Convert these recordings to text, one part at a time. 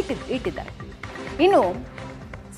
ಇಟ್ಟಿ ಇಟ್ಟಿದ್ದಾರೆ ಇನ್ನು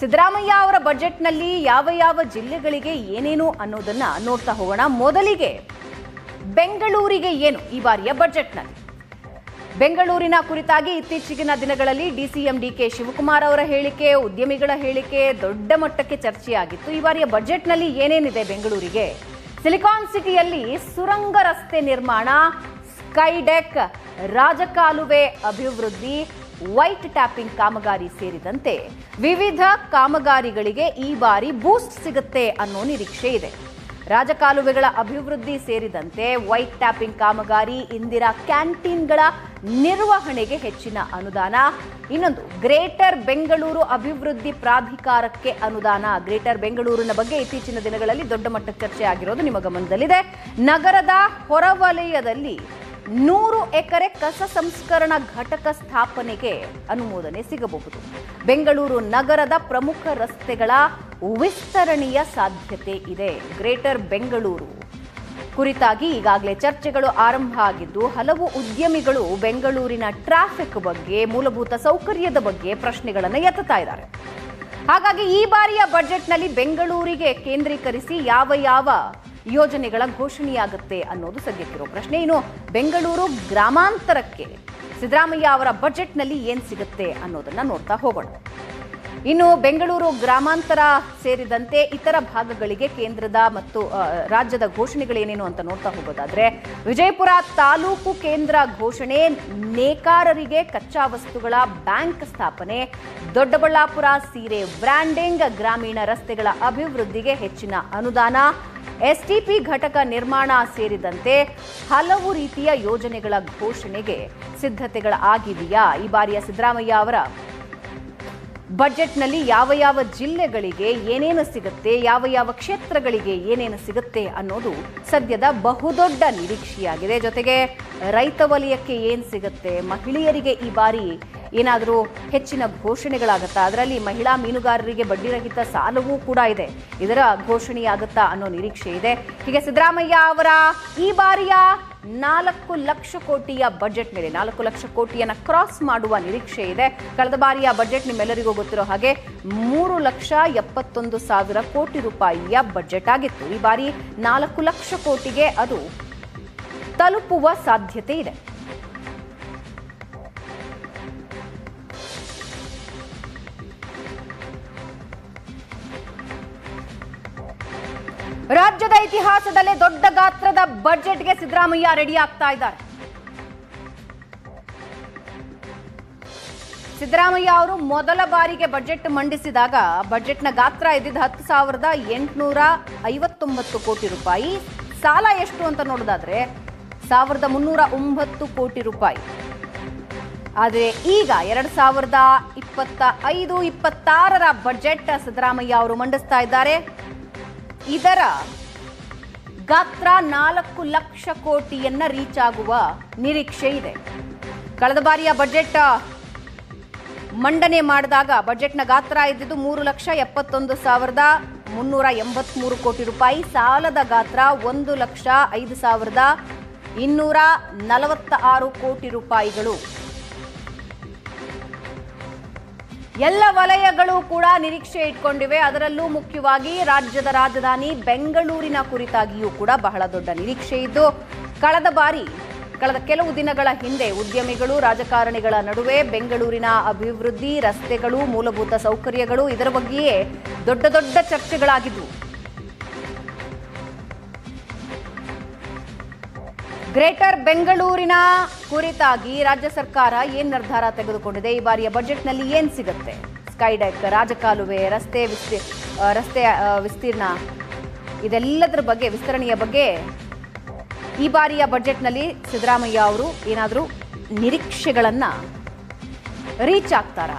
ಸಿದ್ದರಾಮಯ್ಯ ಅವರ ಬಜೆಟ್ನಲ್ಲಿ ಯಾವ ಯಾವ ಜಿಲ್ಲೆಗಳಿಗೆ ಏನೇನು ಅನ್ನೋದನ್ನ ನೋಡ್ತಾ ಹೋಗೋಣ. ಮೊದಲಿಗೆ ಬೆಂಗಳೂರಿಗೆ ಏನು ಈ ಬಾರಿಯ ಬಜೆಟ್ನಲ್ಲಿ? ಬೆಂಗಳೂರಿನ ಕುರಿತಾಗಿ ಇತ್ತೀಚಿನ ದಿನಗಳಲ್ಲಿ ಡಿಸಿಎಂ ಡಿಕೆ ಶಿವಕುಮಾರ್ ಅವರ ಹೇಳಿಕೆ, ಉದ್ಯಮಿಗಳ ಹೇಳಿಕೆ ದೊಡ್ಡ ಮಟ್ಟಕ್ಕೆ ಚರ್ಚೆಯಾಗಿತ್ತು. ಈ ಬಾರಿಯ ಬಜೆಟ್ನಲ್ಲಿ ಏನೇನಿದೆ ಬೆಂಗಳೂರಿಗೆ? ಸಿಲಿಕಾನ್ ಸಿಟಿಯಲ್ಲಿ ಸುರಂಗ ರಸ್ತೆ ನಿರ್ಮಾಣ, ಸ್ಕೈಡೆಕ್, ರಾಜಕಾಲುವೆ ಅಭಿವೃದ್ಧಿ ವೈಟ್ ಟ್ಯಾಪಿಂಗ್ ಕಾಮಗಾರಿ ಸೇರಿದಂತೆ ವಿವಿಧ ಕಾಮಗಾರಿಗಳಿಗೆ ಈ ಬಾರಿ ಬೂಸ್ಟ್ ಸಿಗುತ್ತೆ ಅನ್ನೋ ನಿರೀಕ್ಷೆ ಇದೆ. ರಾಜಕಾಲುವೆಗಳ ಅಭಿವೃದ್ಧಿ ಸೇರಿದಂತೆ ವೈಟ್ ಟ್ಯಾಪಿಂಗ್ ಕಾಮಗಾರಿ ಇಂದಿರಾ ಕ್ಯಾಂಟೀನ್ಗಳ ನಿರ್ವಹಣೆಗೆ ಹೆಚ್ಚಿನ ಅನುದಾನ, ಇನ್ನೊಂದು ಗ್ರೇಟರ್ ಬೆಂಗಳೂರು ಅಭಿವೃದ್ಧಿ ಪ್ರಾಧಿಕಾರಕ್ಕೆ ಅನುದಾನ. ಗ್ರೇಟರ್ ಬೆಂಗಳೂರಿನ ಬಗ್ಗೆ ಇತ್ತೀಚಿನ ದಿನಗಳಲ್ಲಿ ದೊಡ್ಡ ಮಟ್ಟದ ಚರ್ಚೆ ಆಗಿರೋದು ನಿಮ್ಮ ಗಮನದಲ್ಲಿದೆ. ನಗರದ ಹೊರವಲಯದಲ್ಲಿ ನೂರು ಎಕರೆ ಕಸ ಸಂಸ್ಕರಣಾ ಘಟಕ ಸ್ಥಾಪನೆಗೆ ಅನುಮೋದನೆ ಸಿಗಬಹುದು. ಬೆಂಗಳೂರು ನಗರದ ಪ್ರಮುಖ ರಸ್ತೆಗಳ ವಿಸ್ತರಣೆಯ ಸಾಧ್ಯತೆ ಇದೆ. ಗ್ರೇಟರ್ ಬೆಂಗಳೂರು. ಕುರಿತಾಗಿ ಈಗಾಗಲೇ ಚರ್ಚೆಗಳು ಆರಂಭ ಆಗಿದ್ದು, ಹಲವು ಉದ್ಯಮಿಗಳು ಬೆಂಗಳೂರಿನ ಟ್ರಾಫಿಕ್ ಬಗ್ಗೆ, ಮೂಲಭೂತ ಸೌಕರ್ಯದ ಬಗ್ಗೆ ಪ್ರಶ್ನೆಗಳನ್ನು ಎತ್ತುತ್ತಾ ಇದ್ದಾರೆ. ಹಾಗಾಗಿ ಈ ಬಾರಿಯ ಬಜೆಟ್ನಲ್ಲಿ ಬೆಂಗಳೂರಿಗೆ ಕೇಂದ್ರೀಕರಿಸಿ ಯಾವ ಯಾವ ಯೋಜನೆಗಳ ಘೋಷಣೆಯಾಗುತ್ತೆ ಅನ್ನೋದು ಸದ್ಯಕ್ಕಿರೋ ಪ್ರಶ್ನೆ. ಇನ್ನು ಬೆಂಗಳೂರು ಗ್ರಾಮಾಂತರಕ್ಕೆ ಸಿದ್ದರಾಮಯ್ಯ ಅವರ ಬಜೆಟ್ನಲ್ಲಿ ಏನು ಸಿಗುತ್ತೆ ಅನ್ನೋದನ್ನ ನೋಡ್ತಾ ಹೋಗೋಣ. ಇನ್ನು ಬೆಂಗಳೂರು ಗ್ರಾಮಾಂತರ ಸೇರಿದಂತೆ ಇತರ ಭಾಗಗಳಿಗೆ ಕೇಂದ್ರದ ಮತ್ತು ರಾಜ್ಯದ ಘೋಷಣೆಗಳೇನೇನು ಅಂತ ನೋಡ್ತಾ ಹೋಗೋದಾದ್ರೆ, ವಿಜಯಪುರ ತಾಲೂಕು ಕೇಂದ್ರ ಘೋಷಣೆ ನೇಕಾರರಿಗೆ ಕಚ್ಚಾ ವಸ್ತುಗಳ ಬ್ಯಾಂಕ್ ಸ್ಥಾಪನೆ, ದೊಡ್ಡಬಳ್ಳಾಪುರ ಸೀರೆ ಬ್ರ್ಯಾಂಡಿಂಗ್ ಗ್ರಾಮೀಣ ರಸ್ತೆಗಳ ಅಭಿವೃದ್ಧಿಗೆ ಹೆಚ್ಚಿನ ಅನುದಾನ ಎಸ್ಟಿಪಿ ಘಟಕ ನಿರ್ಮಾಣ ಸೇರಿದಂತೆ ಹಲವು ರೀತಿಯ ಯೋಜನೆಗಳ ಘೋಷಣೆಗೆ ಸಿದ್ಧತೆಗಳ ಆಗಿದೆಯಾ? ಈ ಬಾರಿಯ ಸಿದ್ದರಾಮಯ್ಯ ಅವರ ಬಜೆಟ್ನಲ್ಲಿ ಯಾವ ಯಾವ ಜಿಲ್ಲೆಗಳಿಗೆ ಏನೇನು ಸಿಗುತ್ತೆ, ಯಾವ ಯಾವ ಕ್ಷೇತ್ರಗಳಿಗೆ ಏನೇನು ಸಿಗುತ್ತೆ ಅನ್ನೋದು ಸದ್ಯದ ಬಹುದೊಡ್ಡ ನಿರೀಕ್ಷೆಯಾಗಿದೆ. ಜೊತೆಗೆ ರೈತ ವಲಯಕ್ಕೆ ಏನು ಸಿಗುತ್ತೆ, ಮಹಿಳೆಯರಿಗೆ ಈ ಬಾರಿ ಏನಾದರೂ ಹೆಚ್ಚಿನ ಘೋಷಣೆಗಳಾಗುತ್ತಾ? ಅದರಲ್ಲಿ ಮಹಿಳಾ ಮೀನುಗಾರರಿಗೆ ಬಡ್ಡಿರಹಿತ ಸಾಲವೂ ಕೂಡ ಇದೆ. ಇದರ ಘೋಷಣೆಯಾಗುತ್ತಾ ಅನ್ನೋ ನಿರೀಕ್ಷೆ ಇದೆ. ಹೀಗೆ ಸಿದ್ದರಾಮಯ್ಯ ಅವರ ಈ ಬಾರಿಯ ನಾಲ್ಕು ಲಕ್ಷ ಕೋಟಿಯ ಬಜೆಟ್ ಮೇಲೆ, ನಾಲ್ಕು ಲಕ್ಷ ಕೋಟಿಯನ್ನ ಕ್ರಾಸ್ ಮಾಡುವ ನಿರೀಕ್ಷೆ ಇದೆ. ಕಳೆದ ಬಾರಿಯ ಬಜೆಟ್ ನಿಮ್ಮೆಲ್ಲರಿಗೂ ಗೊತ್ತಿರೋ ಹಾಗೆ ಮೂರು ಲಕ್ಷ ಎಪ್ಪತ್ತೊಂದು ಸಾವಿರ ಕೋಟಿ ರೂಪಾಯಿಯ ಬಜೆಟ್ ಆಗಿತ್ತು. ಈ ಬಾರಿ ನಾಲ್ಕು ಲಕ್ಷ ಕೋಟಿಗೆ ಅದು ತಲುಪುವ ಸಾಧ್ಯತೆ ಇದೆ. ರಾಜ್ಯದ ಇತಿಹಾಸದಲ್ಲೇ ದೊಡ್ಡ ಗಾತ್ರದ ಬಜೆಟ್ಗೆ ಸಿದ್ದರಾಮಯ್ಯ ರೆಡಿ ಆಗ್ತಾ ಇದ್ದಾರೆ. ಸಿದ್ದರಾಮಯ್ಯ ಅವರು ಮೊದಲ ಬಾರಿಗೆ ಬಜೆಟ್ ಮಂಡಿಸಿದಾಗ ಬಜೆಟ್ನ ಗಾತ್ರ ಇದ್ದಿದ್ದು ಹತ್ತು ಸಾವಿರದ ಎಂಟುನೂರ ಐವತ್ತೊಂಬತ್ತು ಕೋಟಿ ರೂಪಾಯಿ. ಸಾಲ ಎಷ್ಟು ಅಂತ ನೋಡೋದಾದ್ರೆ ಸಾವಿರದ ಮುನ್ನೂರ ಒಂಬತ್ತು ಕೋಟಿ ರೂಪಾಯಿ. ಆದರೆ ಈಗ ಎರಡು ಸಾವಿರದ ಇಪ್ಪತ್ತ ಐದು, ಇಪ್ಪತ್ತಾರರ ಬಜೆಟ್ ಸಿದ್ದರಾಮಯ್ಯ ಅವರು ಮಂಡಿಸ್ತಾ ಇದ್ದಾರೆ. ಇದರ ಗಾತ್ರ ನಾಲ್ಕು ಲಕ್ಷ ಕೋಟಿಯನ್ನ ರೀಚ್ ಆಗುವ ನಿರೀಕ್ಷೆ ಇದೆ. ಕಳೆದ ಬಾರಿಯ ಬಜೆಟ್ ಮಂಡನೆ ಮಾಡಿದಾಗ ಬಜೆಟ್ನ ಗಾತ್ರ ಇದ್ದಿದ್ದು ಮೂರು ಲಕ್ಷ ಎಪ್ಪತ್ತೊಂದು ಸಾವಿರದ ಮುನ್ನೂರ ಎಂಬತ್ಮೂರು ಕೋಟಿ ರೂಪಾಯಿ. ಸಾಲದ ಗಾತ್ರ ಒಂದು ಲಕ್ಷ ಐದು ಸಾವಿರದ ಇನ್ನೂರ ನಲವತ್ತ ಆರು ಕೋಟಿ ರೂಪಾಯಿಗಳು. ಎಲ್ಲ ವಲಯಗಳು ಕೂಡ ನಿರೀಕ್ಷೆ ಇಟ್ಕೊಂಡಿವೆ. ಅದರಲ್ಲೂ ಮುಖ್ಯವಾಗಿ ರಾಜ್ಯದ ರಾಜಧಾನಿ ಬೆಂಗಳೂರಿನ ಕುರಿತಾಗಿಯೂ ಕೂಡ ಬಹಳ ದೊಡ್ಡ ನಿರೀಕ್ಷೆ ಇದ್ದು, ಕಳೆದ ಬಾರಿ, ಕಳೆದ ಕೆಲವು ದಿನಗಳ ಹಿಂದೆ ಉದ್ಯಮಿಗಳು, ರಾಜಕಾರಣಿಗಳ ನಡುವೆ ಬೆಂಗಳೂರಿನ ಅಭಿವೃದ್ಧಿ, ರಸ್ತೆಗಳು, ಮೂಲಭೂತ ಸೌಕರ್ಯಗಳು ಇದರ ಬಗ್ಗೆಯೇ ದೊಡ್ಡ ದೊಡ್ಡ ಚರ್ಚೆಗಳಾಗಿದ್ವು. ಗ್ರೇಟರ್ ಬೆಂಗಳೂರಿನ ಕುರಿತಾಗಿ ರಾಜ್ಯ ಸರ್ಕಾರ ಏನು ನಿರ್ಧಾರ ತೆಗೆದುಕೊಂಡಿದೆ? ಈ ಬಾರಿಯ ಬಜೆಟ್ನಲ್ಲಿ ಏನು ಸಿಗುತ್ತೆ? ಸ್ಕೈಡೆಕ್ ರಾಜಕಾಲುವೆ, ರಸ್ತೆ ವಿಸ್ತೀರ್ ರಸ್ತೆ ವಿಸ್ತೀರ್ಣ, ಇದೆಲ್ಲದರ ಬಗ್ಗೆ, ವಿಸ್ತರಣೆಯ ಬಗ್ಗೆ ಈ ಬಾರಿಯ ಬಜೆಟ್ನಲ್ಲಿ ಸಿದ್ದರಾಮಯ್ಯ ಅವರು ಏನಾದರೂ ನಿರೀಕ್ಷೆಗಳನ್ನು ರೀಚ್ ಆಗ್ತಾರಾ?